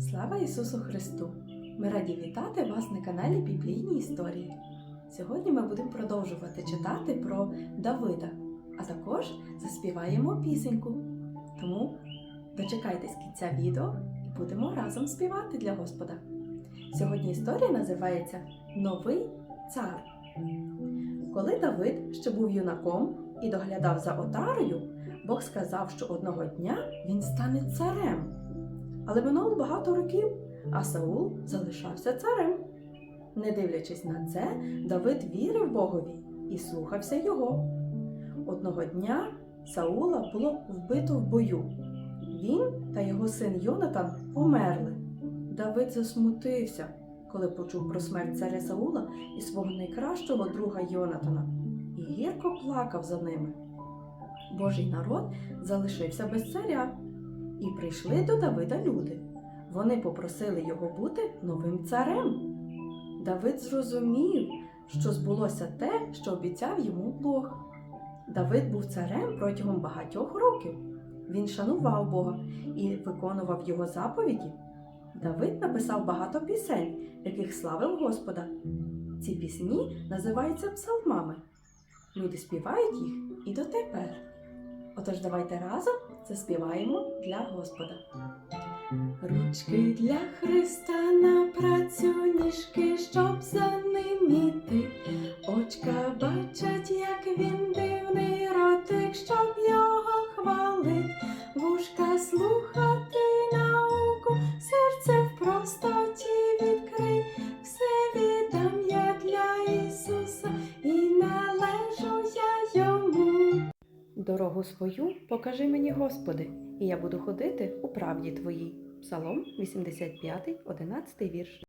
Слава Ісусу Христу! Ми раді вітати вас на каналі Біблійні історії. Сьогодні ми будемо продовжувати читати про Давида, а також заспіваємо пісеньку. Тому дочекайтесь кінця відео і будемо разом співати для Господа. Сьогодні історія називається Новий цар. Коли Давид ще був юнаком і доглядав за отарою, Бог сказав, що одного дня він стане царем. Але минуло багато років, а Саул залишався царем. Не дивлячись на це, Давид вірив Богові і слухався його. Одного дня Саула було вбито в бою. Він та його син Йонатан померли. Давид засмутився, коли почув про смерть царя Саула і свого найкращого друга Йонатана, і гірко плакав за ними. Божий народ залишився без царя, і прийшли до Давида люди. Вони попросили його бути новим царем. Давид зрозумів, що збулося те, що обіцяв йому Бог. Давид був царем протягом багатьох років. Він шанував Бога і виконував його заповіді. Давид написав багато пісень, яких славив Господа. Ці пісні називаються псалмами. Люди співають їх і дотепер. Отож, давайте разом заспіваємо для Господа. Ручки для Христа на працю, ніжки, щоб за ним іти. Очка бачать, як він дивний ротик, щоб його хвалить. Вушка слухати науку, серце в простоті відкрий. Все віддам я для Ісуса Дорогу свою покажи мені, Господи, і я буду ходити у правді Твоїй. Псалом 85, 11 вірш.